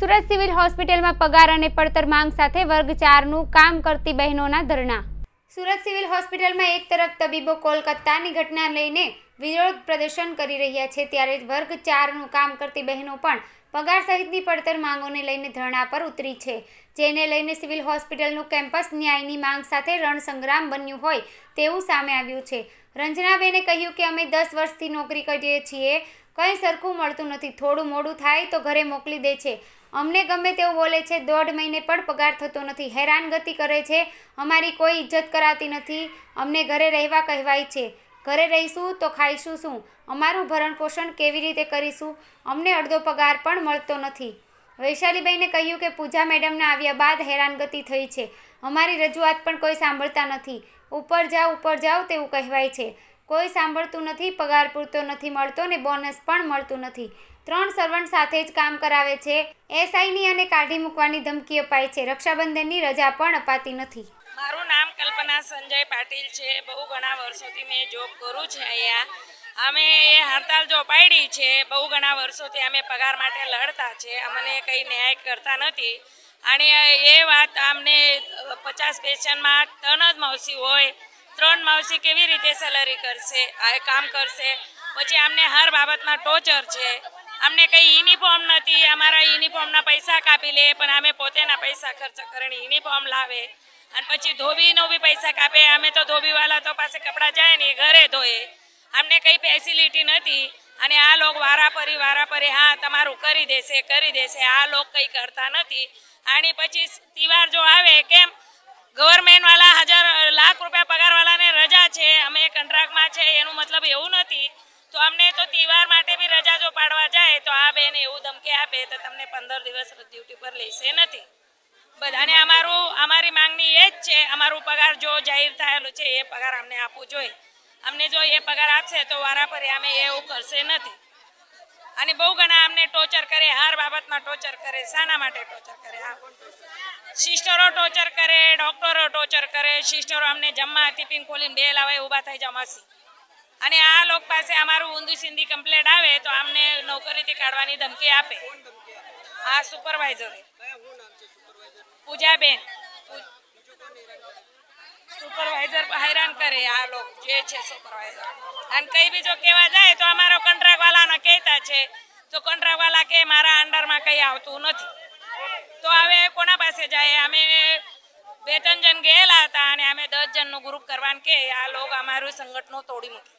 Surat civil હોસ્પિટલમાં પગાર અને પડતર માંગ સાથે વર્ગ ચારનું કામ કરતી બહેનોના ધરણા. સુરત સિવિલ હોસ્પિટલમાં એક તરફ તબીબો કોલકાતાની ઘટના લઈને વિરોધ પ્રદર્શન કરી રહ્યા છે, ત્યારે વર્ગ ચારનું કામ કરતી બહેનો પણ પગાર સહિતની પડતર માંગોને લઈને ધરણા પર ઉતરી છે. જેને લઈને સિવિલ હોસ્પિટલનું કેમ્પસ ન્યાયની માંગ સાથે રણસંગ્રામ બન્યું હોય તેવું સામે આવ્યું છે. રંજનાબેને કહ્યું કે અમે દસ વર્ષથી નોકરી કરીએ છીએ કંઈ સરખું મળતું નથી. થોડું મોડું થાય તો ઘરે મોકલી દે છે. અમને ગમે તેવું બોલે છે, દોઢ મહિને પણ પગાર થતો નથી. હેરાનગતિ કરે છે. અમારી કોઈ ઇજ્જત કરાતી નથી. અમને ઘરે રહેવા કહેવાય છે. ઘરે રહીશું તો ખાઈશું શું? અમારું ભરણ પોષણ કેવી રીતે કરીશું? અમને અડધો પગાર પણ મળતો નથી. વૈશાલીબેને કહ્યું કે પૂજા મેડમને આવ્યા બાદ હેરાનગતિ થઈ છે. અમારી રજૂઆત પણ કોઈ સાંભળતા નથી. ઉપર જાઓ ઉપર જાઓ તેવું કહેવાય છે. કોઈ સાંભળતું નથી, પગાર પૂરતો નથી મળતો ને બોનસ પણ મળતું નથી. ત્રણ સર્વન્ટ સાથે જ કામ કરાવે છે. એસઆઈની અને કાઢી મૂકવાની ધમકી અપાય છે. રક્ષાબંધનની રજા પણ અપાતી નથી. મારું નામ કલ્પના સંજય પાટીલ છે. બહુ ઘણા વર્ષોથી મેં જોબ કરું છું અહીંયા. અમે એ હડતાલ જો પાડી છે, બહુ ઘણા વર્ષોથી અમે પગાર માટે લડતા છે. અમને કંઈ ન્યાય કરતા નથી. અને એ વાત અમને પચાસ પેશન્ટમાં ત્રણ જ માવસી હોય. ત્રણ માવસી કેવી રીતે સેલરી કરશે, આ કામ કરશે, પછી અમને હર બાબતમાં ટોર્ચર છે. અમને કંઈ યુનિફોર્મ નથી, અમારા યુનિફોર્મના પૈસા કાપી લે, પણ અમે પોતેના પૈસા ખર્ચ કરીને યુનિફોર્મ લાવે. અને પછી ધોબીનો બી પૈસા કાપે, અમે તો ધોબીવાળા તો પાસે કપડાં જાય ને ઘરે ધોએ. અમને કંઈ ફેસિલિટી નથી, અને આ લોકો વારાપરી વારાપરી હા, તમારું કરી દેશે કરી દેશે, આ લોકો કંઈ કરતા નથી. અને પછી તહેવાર જો આવે, કેમ? ગવર્મેન્ટવાળા હજાર, લાખ રૂપિયા અમે કંટ્રાક્ટમાં છે, એનું મતલબ એવું નથી. તો અમને તો તહેવાર માટે બી રજા જો પાડવા જાય, તો આ બેન એવું ધમકી આપે, તો તમને પંદર દિવસ ડ્યુટી પર લેશે નથી. બધાને અમારું, અમારી માંગણી એ જ છે, અમારું પગાર જો જાહેર થયેલું છે, એ પગાર અમને આપવું જોઈએ. અમને જો એ પગાર આપશે, તો વારા વારાફરી અમે એવું કરશે નથી. અને બહુ ઘણા અમને ટોર્ચર કરે હાર બાબતમાં ટોર્ચર કરે શાના માટે ટોર્ચર કરે આ સિસ્ટરો ટોર્ચર કરે ડોક્ટરો ટોર્ચર કરે સિસ્ટરો અમને જમવા ટિફિન ખોલીને બે લાવે ઊભા થઈ જમાસી અને આ લોક પાસે અમારું ઊંધું સિંધી કમ્પ્લેટ આવે તો અમને નોકરીથી કાઢવાની ધમકી આપે. આ સુપરવાઇઝર પૂજાબેન. સુપરવાઇઝર હેરાન કરે આ લોકો, જે છે સુપરવાઇઝર અને કઈ બીજો કહેવા જાય તો અમારો કોન્ટ્રાક્ટ વાળાને કહેતા છે, તો કોન્ટ્રાક્ટ વાળા કે મારા અંડરમાં કંઈ આવતું નથી. તો હવે કોના પાસે જાય? અમે બે ત્રણ જણ ગયેલા હતા અને અમે દસ જણનું ગ્રુપ કરવાનું કે આ લોક અમારું સંગઠનો તોડી મૂકે.